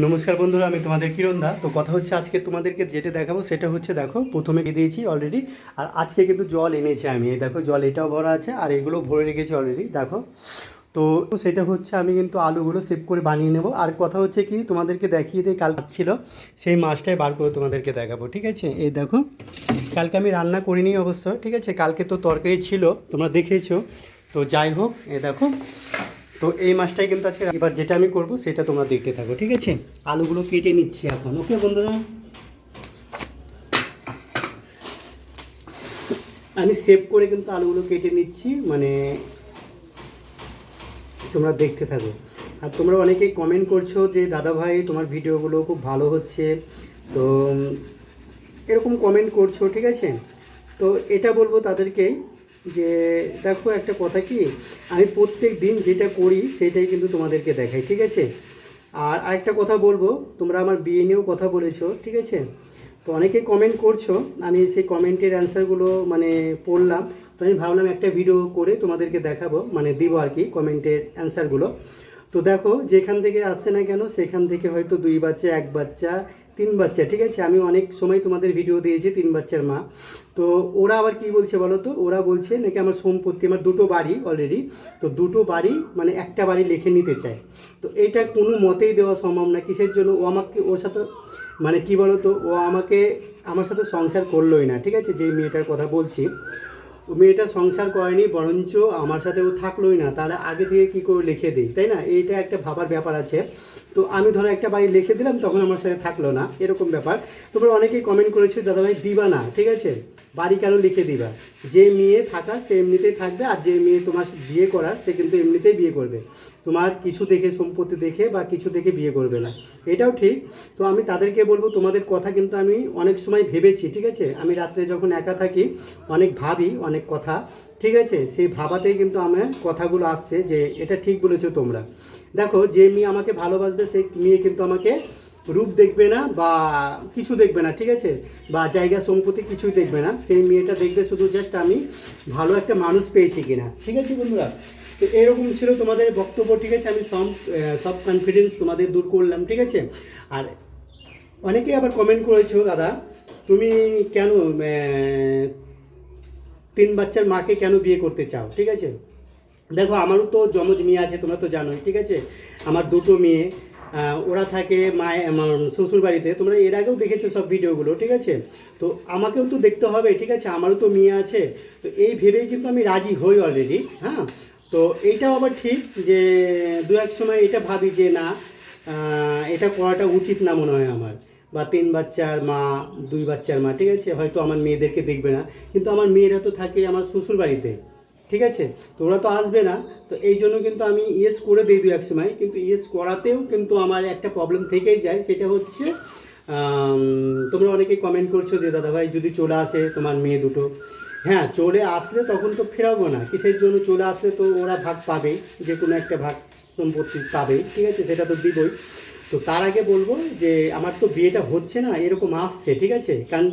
নমস্কার বন্ধুরা, আমি তোমাদের কিরণ দা। তো কথা হচ্ছে আজকে তোমাদেরকে যেটা দেখাবো, সেটা হচ্ছে দেখো, প্রথমে দিয়ে দিয়েছি অলরেডি আর আজকে কিন্তু জল এনেছি আমি। এই দেখো, জল এটাও ভরা আছে, আর এগুলো ভরে রেখেছি অলরেডি দেখো। তো সেটা হচ্ছে আমি কিন্তু আলুগুলো সেভ করে বানিয়ে নেব। আর কথা হচ্ছে কি, তোমাদেরকে দেখিয়ে দিয়ে কাল ছিল সেই মাছটাই বার করে তোমাদেরকে দেখাবো, ঠিক আছে? এই দেখো, কালকে আমি রান্না করিনি অবশ্য, ঠিক আছে? কালকে তো তরকারি ছিল, তোমরা দেখেছ। তো যাই হোক এ দেখো তো এই মাছটাই কিন্তু আজকে এবার যেটা আমি করব, সেটা তোমরা দেখতে থাকো, ঠিক আছে? আলুগুলো কেটে নিচ্ছি এখন, ওকে বন্ধুরা? আমি সেভ করে কিন্তু আলুগুলো কেটে নিচ্ছি মানে তোমরা দেখতে থাকো। আর তোমরা অনেকেই কমেন্ট করছ যে, দাদা ভাই, তোমার ভিডিওগুলো খুব ভালো হচ্ছে। তো, এরকম কমেন্ট করছ, ঠিক আছে? তো এটা বলব তাদেরকেই যে, দেখো একটা কথা কি, আমি প্রত্যেক দিন যেটা করি সেটাই কিন্তু তোমাদেরকে দেখাই, ঠিক আছে? আর আরেকটা কথা বলব, তোমরা আমার বিয়ে নিয়েও কথা বলেছ, ঠিক আছে? তো অনেকেই কমেন্ট করছ, আমি সেই কমেন্টের অ্যান্সারগুলো মানে পড়লাম, তো আমি ভাবলাম একটা ভিডিও করে তোমাদেরকে দেখাবো মানে দিব আর কি কমেন্টের অ্যান্সারগুলো তো দেখো, যেখান থেকে আসছে না কেন, সেখান থেকে হয়তো দুই বাচ্চা, এক বাচ্চা তিন বাচ্চা, ঠিক আছে? আমি অনেক সময় তোমাদের ভিডিও দিয়েছি তিন বাচ্চার মা। তো ওরা আবার কি বলছে বলো তো? ওরা বলছে নাকি আমার সম্পত্তি, আমার দুটো বাড়ি অলরেডি তো দুটো বাড়ি মানে একটা বাড়ি লিখে নিতে চায়। তো এটা কোনো মতেই দেওয়া সম্ভব না, কিসের জন্য? ও আমাকে, ওর সাথে মানে কি বলো তো? ও আমাকে, আমার সাথে সংসার করলোই না, ঠিক আছে? যে মেয়েটার কথা বলছি। মেয়েটা সংসার করেনি, বরঞ্চ আমার সাথে ও থাকলোই না। তাহলে আগে থেকে কী করে লিখে দিই, তাই না? এইটা একটা ভাবার ব্যাপার আছে। তো আমি ধরো একটা বাড়ি লিখে দিলাম, তখন আমার সাথে থাকল না। এরকম ব্যাপার। তোমরা অনেকেই কমেন্ট করেছ, দাদাভাই দিবা না ঠিক আছে? বাড়ি কেন লিখে দিবা? যে মেয়ে থাকা, সে এমনিতেই থাকবে, আর যে মেয়ে তোমার বিয়ে করার, সে কিন্তু এমনিতেই বিয়ে করবে। তোমার কিছু দেখে, সম্পত্তি দেখে বা কিছু দেখে বিয়ে করবে না। এটাও ঠিক। তো আমি তাদেরকে বলব, তোমাদের কথা কিন্তু আমি অনেক সময় ভেবেছি, ঠিক আছে? আমি রাত্রে যখন একা থাকি, অনেক ভাবি, অনেক কথা, ঠিক আছে? সেই ভাবাতেই কিন্তু আমার কথাগুলো আসছে যে, এটা ঠিক বলেছ তোমরা। দেখো, যে মেয়ে আমাকে ভালোবাসবে, সেই মেয়ে কিন্তু আমাকে রূপ দেখবে না বা কিছু দেখবে না, ঠিক আছে? বা জায়গা সম্পত্তি কিছুই দেখবে না। সেই মেয়েটা দেখবে শুধু জাস্ট আমি ভালো একটা মানুষ পেয়েছি কিনা। ঠিক আছে বন্ধুরা? তো এরকম ছিল তোমাদের বক্তব্য, ঠিক আছে? আমি সব সব কনফিডেন্স তোমাদের দূর করলাম, ঠিক আছে? আর অনেকে আবার কমেন্ট করেছ, দাদা, তুমি কেন তিন বাচ্চার মাকে কেন বিয়ে করতে চাও, ঠিক আছে? দেখো, আমারও তো যমজ মেয়ে আছে, তোমরা তো জানোই, ঠিক আছে? আমার দুটো মেয়ে ওরা থাকে মায়ে শ্বশুর বাড়িতে তোমরা এর আগেও দেখেছ সব ভিডিওগুলো, ঠিক আছে? তো আমাকেও তো দেখতে হবে, ঠিক আছে? আমারও তো মেয়ে আছে। তো এই ভেবেই কিন্তু আমি রাজি হই অলরেডি হ্যাঁ? তো এইটাও আবার ঠিক যে দু এক সময় এটা ভাবি যে না এটা করাটা উচিত না মনে হয় আমার। বা তিন বাচ্চার মা, দুই বাচ্চার মা, ঠিক আছে? হয়তো আমার মেয়েদেরকে দেখবে না। কিন্তু আমার মেয়েরা তো থাকে আমার শ্বশুর বাড়িতে ঠিক আছে? তো ওরা তো আসবে না। তো এই জন্য কিন্তু আমি ইয়েস করে দিয়ে দিই এক সময়। কিন্তু ইয়েস করাতেও কিন্তু আমার একটা প্রবলেম থেকেই যায়। সেটা হচ্ছে তোমরা অনেকেই কমেন্ট করছ যে, দাদাভাই, যদি চলে আসে তোমার মেয়ে দুটো? হ্যাঁ চলে আসলে তখন তো ফেরাবো না। কিসের জন্য চলে আসলে তো ওরা ভাগ পাবে, যে কোনো একটা ভাগ সম্পত্তি পাবে। ঠিক আছে? সেটা তো দিবই। তো তার আগে বলব যে, আমার তো বিয়েটা হচ্ছে না, এরকম আসছে। ঠিক আছে? কারণ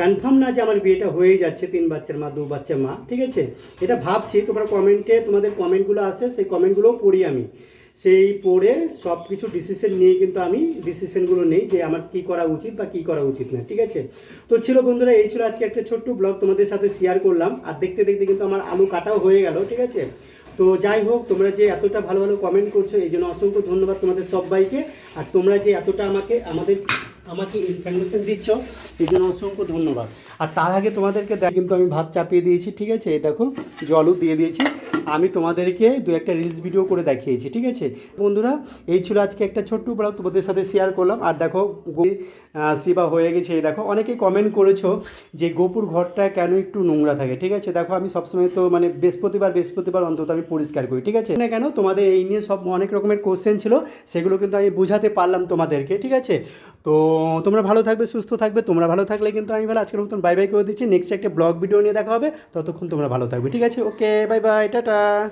কনফার্ম না যে আমার বিয়েটা হয়ে যাচ্ছে, তিন বাচ্চার মা, দু বাচ্চার মা, ঠিক আছে? এটা ভাবছি, তোমরা কমেন্টে তোমাদের কমেন্টগুলো আসে, সেই কমেন্টগুলোও পড়ি আমি। সেই পড়ে সব কিছু ডিসিশন নিয়ে কিন্তু আমি ডিসিশনগুলো নেই যে আমার কি করা উচিত বা কি করা উচিত না, ঠিক আছে? তো ছিল বন্ধুরা, এই ছিল আজকে একটা ছোট্ট ব্লগ তোমাদের সাথে শেয়ার করলাম। আর দেখতে দেখতে কিন্তু আমার আলু কাটাও হয়ে গেল, ঠিক আছে? তো যাই হোক, তোমরা যে এতটা ভালো ভালো কমেন্ট করছ, এই জন্য অসংখ্য ধন্যবাদ তোমাদের সবাইকে। আর তোমরা যে এতটা আমাকে, আমাদের আমাকে ইনফরমেশন দিচ্ছ, এই জন্য অসংখ্য ধন্যবাদ। আর তার আগে তোমাদেরকে দেখ কিন্তু আমি ভাত চাপিয়ে দিয়েছি, ঠিক আছে? দেখো জলও দিয়ে দিয়েছি। আমি তোমাদেরকে দু একটা রিলস ভিডিও করে দেখিয়েছি, ঠিক আছে? বন্ধুরা, এই ছিল আজকে একটা ছোট্ট ব্লগ তোমাদের সাথে শেয়ার করলাম। আর দেখো শিবা হয়ে গেছে, এই দেখো। অনেকেই কমেন্ট করেছ যে গোপুর ঘরটা কেন একটু নোংরা থাকে, ঠিক আছে? দেখো, আমি সবসময় তো মানে বৃহস্পতিবার বৃহস্পতিবার অন্তত আমি পরিষ্কার করি, ঠিক আছে? না কেন? তোমাদের এই নিয়ে সব অনেক রকমের কোশ্চেন ছিল, সেগুলো কিন্তু আমি বুঝাতে পারলাম তোমাদেরকে, ঠিক আছে? তো তোমরা ভালো থাকবে, সুস্থ থাকবে, তোমরা ভালো থাকলে কিন্তু আমি ভালো আজকের মতন বাই বাই করে দিচ্ছি। নেক্সট একটা ব্লগ ভিডিও নিয়ে দেখা হবে। ততক্ষণ তোমরা ভালো থাকবে। ঠিক আছে? Okay bye bye tata.